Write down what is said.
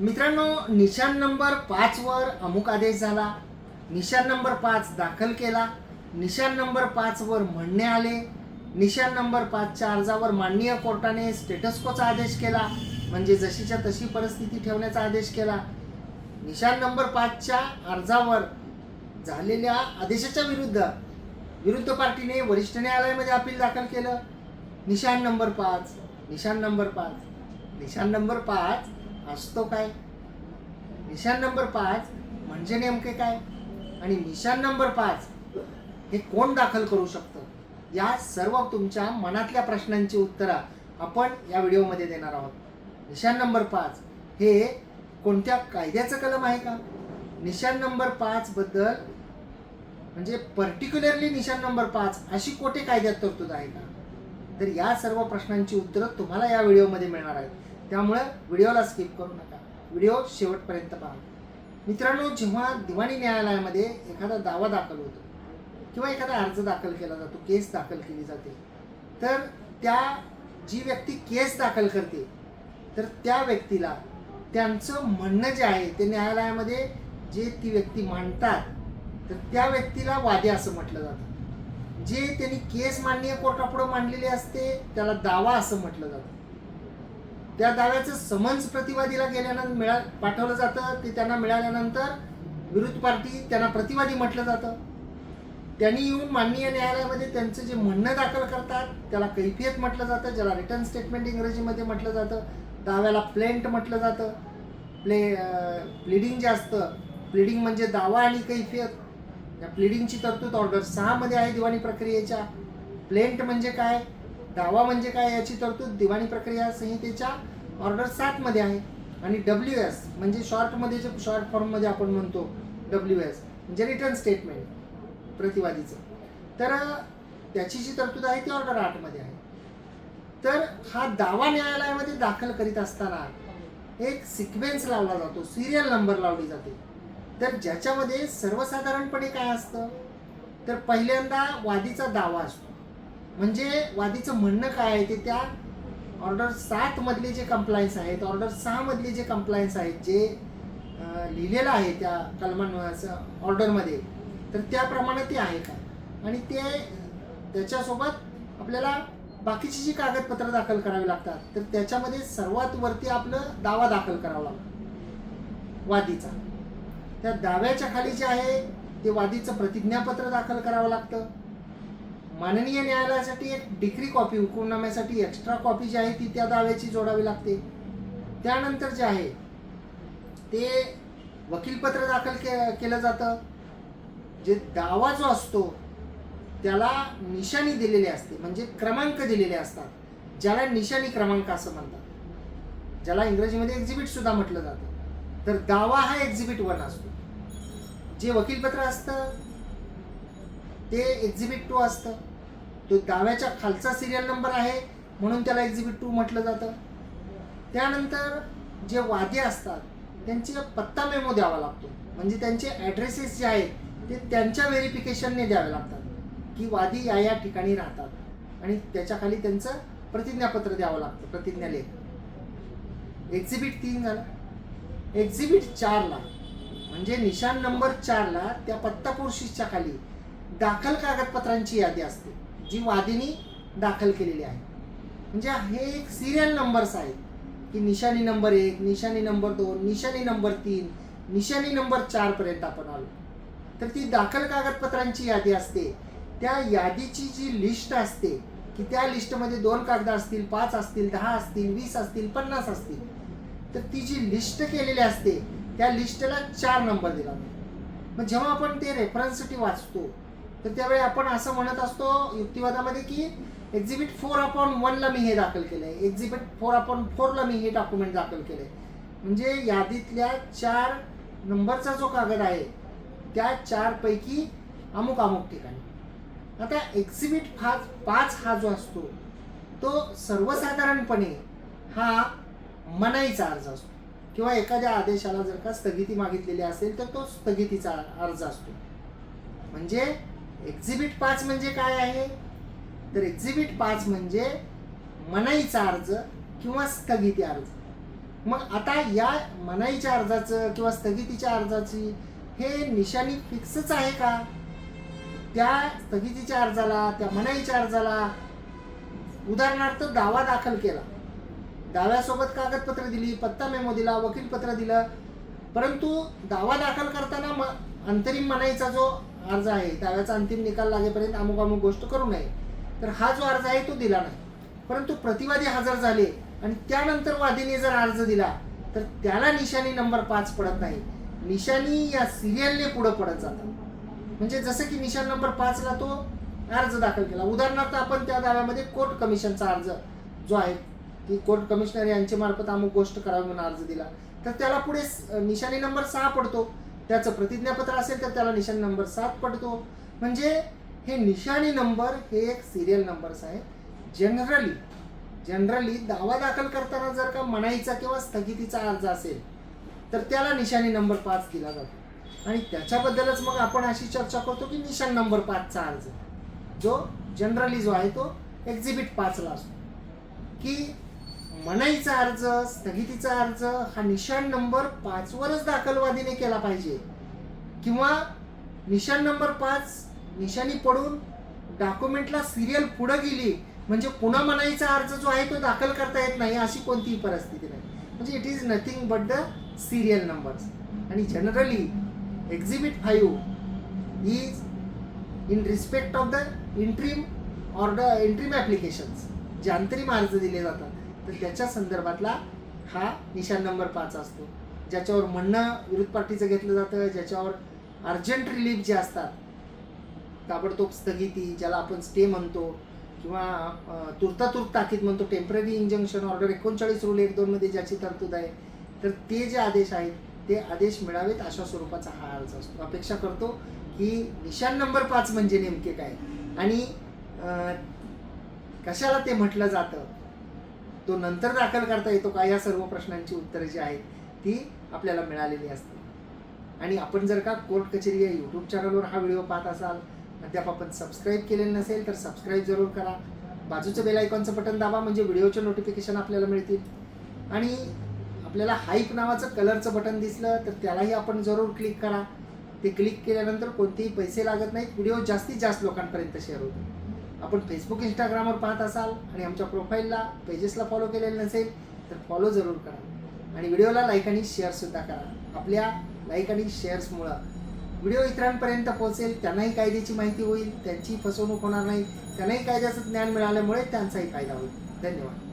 मित्रांनो निशाण नंबर पाचवर अमुक आदेश झाला. निशाण नंबर पाच दाखल केला. निशाण नंबर पाचवर म्हणणे आले. निशाण नंबर पाचच्या अर्जावर माननीय कोर्टाने स्टेटस्कोचा आदेश केला. म्हणजे जशीच्या तशी परिस्थिती ठेवण्याचा आदेश केला. निशाण नंबर पाचच्या अर्जावर झालेल्या आदेशाच्या विरुद्ध विरुद्ध पार्टीने वरिष्ठ न्यायालयामध्ये अपील दाखल केलं. निशाण नंबर पाच निशाण नंबर पाच निशाण नंबर पाच असतो काय? निशाण नंबर पाच म्हणजे नेमके काय? आणि निशाण नंबर पाच हे कोण दाखल करू शकतं? या सर्व तुमच्या मनातल्या प्रश्नांची उत्तरं आपण या व्हिडिओमध्ये देणार आहोत. निशाण नंबर पाच हे कोणत्या कायद्याचं कलम आहे का? निशाण नंबर पाचबद्दल म्हणजे पर्टिक्युलरली निशाण नंबर पाच अशी कोठे कायद्यात तरतूद आहे का? तर या सर्व प्रश्नांची उत्तरं तुम्हाला या व्हिडिओमध्ये मिळणार आहेत. त्यामुळे व्हिडिओला स्किप करू नका. व्हिडिओ शेवटपर्यंत पहा. मित्रांनो जेव्हा दिवाणी न्यायालयामध्ये एखादा दावा दाखल होतो किंवा एखादा अर्ज दाखल केला जातो केस दाखल केली जाते तर त्या जी व्यक्ती केस दाखल करते तर त्या व्यक्तीला त्यांचं म्हणणं जे आहे ते न्यायालयामध्ये जे ती व्यक्ती मांडतात तर त्या व्यक्तीला वादे असं म्हटलं जातं. जे त्यांनी केस माननीय कोर्टापुढं मांडलेली असते त्याला दावा असं म्हटलं जातं. त्या दाव्याचं समन्स प्रतिवादीला गेल्यानंतर मिळा पाठवलं जातं. ते त्यांना मिळाल्यानंतर विरोध पार्टी त्यांना प्रतिवादी म्हटलं जातं. त्यांनी येऊन माननीय न्यायालयामध्ये त्यांचं जे म्हणणं दाखल करतात त्याला कैफियत म्हटलं जातं. ज्याला रिटर्न स्टेटमेंट इंग्रजीमध्ये म्हटलं जातं. दाव्याला प्लेंट म्हटलं जातं. प्ले प्लिडिंग जे असतं प्लिडिंग म्हणजे दावा आणि कैफियत. या प्लिडिंगची तरतूद ऑर्डर सहामध्ये आहे दिवाणी प्रक्रियेच्या. प्लेंट म्हणजे काय? दावा म्हणजे काय याची तरतूद दिवाणी प्रक्रिया संहितेच्या ऑर्डर सातमध्ये आहे आणि डब्ल्यू एस म्हणजे शॉर्टमध्ये जे शॉर्ट फॉर्ममध्ये आपण म्हणतो डब्ल्यू एस म्हणजे रिटर्न स्टेटमेंट प्रतिवादीचं. तर त्याची जी तरतूद आहे ती ऑर्डर आठमध्ये आहे. तर हा दावा न्यायालयामध्ये दाखल करीत असताना एक सिक्वेन्स लावला जातो सिरियल नंबर लावली जाते. तर ज्याच्यामध्ये सर्वसाधारणपणे काय असतं? तर पहिल्यांदा वादीचा दावा असतो. म्हणजे वादीचं म्हणणं काय आहे ते त्या ऑर्डर सात मधले जे कंप्लायन्स आहेत ऑर्डर सहा मधले जे कंप्लायन्स आहेत जे लिहिलेलं आहे त्या कलमान ऑर्डरमध्ये तर त्याप्रमाणे ते आहे का? आणि ते त्याच्यासोबत आपल्याला बाकीची जी कागदपत्रं दाखल करावी लागतात तर त्याच्यामध्ये सर्वात वरती आपलं दावा दाखल करावा लागतो वादीचा. त्या दाव्याच्या खाली जे आहे ते वादीचं प्रतिज्ञापत्र दाखल करावं लागतं. माननीय न्यायालयासाठी एक डिग्री कॉपी हुकूमनाम्यासाठी एक्स्ट्रा कॉपी जी आहे ती त्या दाव्याची जोडावी लागते. त्यानंतर जे आहे ते वकीलपत्र दाखल के केलं जातं. जे दावा जो असतो त्याला निशाणी दिलेली असते म्हणजे क्रमांक दिलेले असतात. ज्याला निशाणी क्रमांक असं म्हणतात. ज्याला इंग्रजीमध्ये एक्झिबिट सुद्धा म्हटलं जातं. तर दावा हा एक्झिबिट वन असतो. जे वकीलपत्र असतं ते एक्झिबिट टू असतं. तो दाव्याच्या खालचा सिरियल नंबर आहे म्हणून त्याला एक्झिबिट टू म्हटलं जातं. त्यानंतर जे वादी असतात त्यांचे पत्ता मेमो द्यावा लागतो. म्हणजे त्यांचे ॲड्रेसेस जे आहेत ते त्यांच्या व्हेरिफिकेशनने द्यावे लागतात. की वादी या या ठिकाणी राहतात. आणि त्याच्याखाली त्यांचं प्रतिज्ञापत्र द्यावं लागतं प्रतिज्ञालेख एक्झिबिट तीन झालं. एक्झिबिट चारला म्हणजे निशाण नंबर चारला त्या पत्ता पुरुषीच्या खाली दाखल कागदपत्रांची यादी असते. जी वादीनी दाखल केलेली आहे. म्हणजे हे एक सिरियल नंबर्स आहेत की निशाणी नंबर एक निशाणी नंबर दोन निशाणी नंबर तीन निशाणी नंबर चारपर्यंत आपण आलो. तर ती दाखल कागदपत्रांची यादी असते. त्या यादीची जी लिस्ट असते की त्या लिस्टमध्ये दोन कागद असतील पाच असतील दहा असतील वीस असतील पन्नास असतील. तर ती जी लिस्ट केलेली असते त्या लिस्टला चार नंबर दिला जातो. मग जेव्हा आपण ते रेफरन्ससाठी वाचतो तर त्यावेळी आपण असं म्हणत असतो युक्तिवादामध्ये की एक्झिबिट फोर अपॉन वनला मी हे दाखल केलंय. एक्झिबिट फोर अपॉन फोरला मी हे डॉक्युमेंट दाखल केलंय. म्हणजे यादीतल्या चार नंबरचा जो कागद आहे त्या चारपैकी अमुक अमुक ठिकाणी. आता एक्झिबिट फाच पाच हा जो असतो तो सर्वसाधारणपणे हा मनाईचा अर्ज असतो. किंवा एखाद्या आदेशाला जर का स्थगिती मागितलेली असेल तर तो स्थगितीचा अर्ज असतो. म्हणजे एक्झिबिट पाच म्हणजे काय आहे? तर एक्झिबिट पाच म्हणजे मनाईचा अर्ज किंवा स्थगिती अर्ज. मग आता या मनाईच्या अर्जाचं किंवा स्थगितीच्या अर्जाची हे निशाणी फिक्सच आहे का? त्या स्थगितीच्या अर्जाला त्या मनाईच्या अर्जाला उदाहरणार्थ दावा दाखल केला. दाव्यासोबत कागदपत्र दिली पत्ता मेमो दिला वकील पत्र दिलं. परंतु दावा दाखल करताना म अंतरिम मनाईचा जो अर्ज आहे दाव्याचा अंतिम निकाल लागेपर्यंत अमुक अमुक गोष्ट करू नये. तर हा जो अर्ज आहे तो दिला नाही. परंतु प्रतिवादी हजर झाले आणि त्यानंतर वादीने जर अर्ज दिला तर त्याला निशाणी नंबर पाच पडत नाही. निशाणी या सिरियलने पुढं पडत जातात. म्हणजे जसं की निशाण नंबर पाचला तो अर्ज दाखल केला. उदाहरणार्थ आपण त्या दाव्यामध्ये कोर्ट कमिशनचा अर्ज जो आहे की कोर्ट कमिशनर यांच्या मार्फत अमुक गोष्ट करावी म्हणून अर्ज दिला. तर त्याला पुढे निशाणी नंबर सहा पडतो. त्याचं प्रतिज्ञापत्र असेल तर त्याला निशाणी नंबर सात पडतो. म्हणजे हे निशाणी नंबर हे एक सिरियल नंबर्स आहेत जनरली जनरली दावा दाखल करताना जर का मनाईचा किंवा स्थगितीचा अर्ज असेल तर त्याला निशाणी नंबर पाच दिला जातो. आणि त्याच्याबद्दलच मग आपण अशी चर्चा करतो की निशाण नंबर पाचचा अर्ज. जो जनरली जो आहे तो एक्झिबिट पाचला असतो. की मनाईचा अर्ज स्थगितीचा अर्ज हा निशाण नंबर पाचवरच दाखलवादीने केला पाहिजे. किंवा निशाण नंबर पाच निशाणी पडून डॉक्युमेंटला सिरियल पुढं गेली म्हणजे पुन्हा मनाईचा अर्ज जो आहे तो दाखल करता येत नाही अशी कोणतीही परिस्थिती नाही. म्हणजे it is nothing but the serial numbers आणि generally exhibit five is in respect of the interim order interim applications जे अंतरिम अर्ज दिले जातात. तर त्याच्या संदर्भातला हा निशाण नंबर पाच असतो. ज्याच्यावर म्हणणं विरोध पार्टीचं घेतलं जातं ज्याच्यावर अर्जंट रिलीफ जे असतात ताबडतोब स्थगिती ज्याला आपण स्टे म्हणतो किंवा तुर्तातुर्त ताकीद म्हणतो टेंपररी इंजंक्शन ऑर्डर एकोणचाळीस रूल एक दोनमध्ये ज्याची तरतूद आहे तर ते जे आदेश आहेत ते आदेश मिळावेत अशा स्वरूपाचा हा अर्ज असतो. अपेक्षा करतो की निशाण नंबर पाच म्हणजे नेमके काय? आणि कशाला ते म्हटलं जातं? तो नंतर दाखल करता येतो का? या सर्व प्रश्नांची उत्तरं जी आहेत ती आपल्याला मिळालेली असतात आणि आपण जर का कोर्ट कचेरी या यूट्यूब चॅनलवर हा व्हिडिओ पाहत असाल अद्याप आपण सबस्क्राईब केलेलं नसेल तर सबस्क्राईब जरूर करा. बाजूचं बेल आयकॉनचं बटन दाबा म्हणजे व्हिडिओचे नोटिफिकेशन आपल्याला मिळतील. आणि आपल्याला हाईप नावाचं कलरचं बटन दिसलं तर त्यालाही आपण जरूर क्लिक करा. ते क्लिक केल्यानंतर कोणतेही पैसे लागत नाहीत. व्हिडिओ जास्तीत जास्त लोकांपर्यंत शेअर होतो आपण फेसबुक इंस्टाग्रामवर पाहत असाल आणि आमच्या प्रोफाईलला पेजेसला फॉलो केलेलं नसेल तर फॉलो जरूर करा. आणि व्हिडिओला लाईक आणि शेअरसुद्धा करा. आपल्या लाईक आणि शेअर्समुळं व्हिडिओ इतरांपर्यंत पोहोचेल त्यांनाही कायद्याची माहिती होईल त्यांची फसवणूक होणार नाही त्यांनाही कायद्याचं ज्ञान मिळाल्यामुळे त्यांचाही फायदा होईल. धन्यवाद.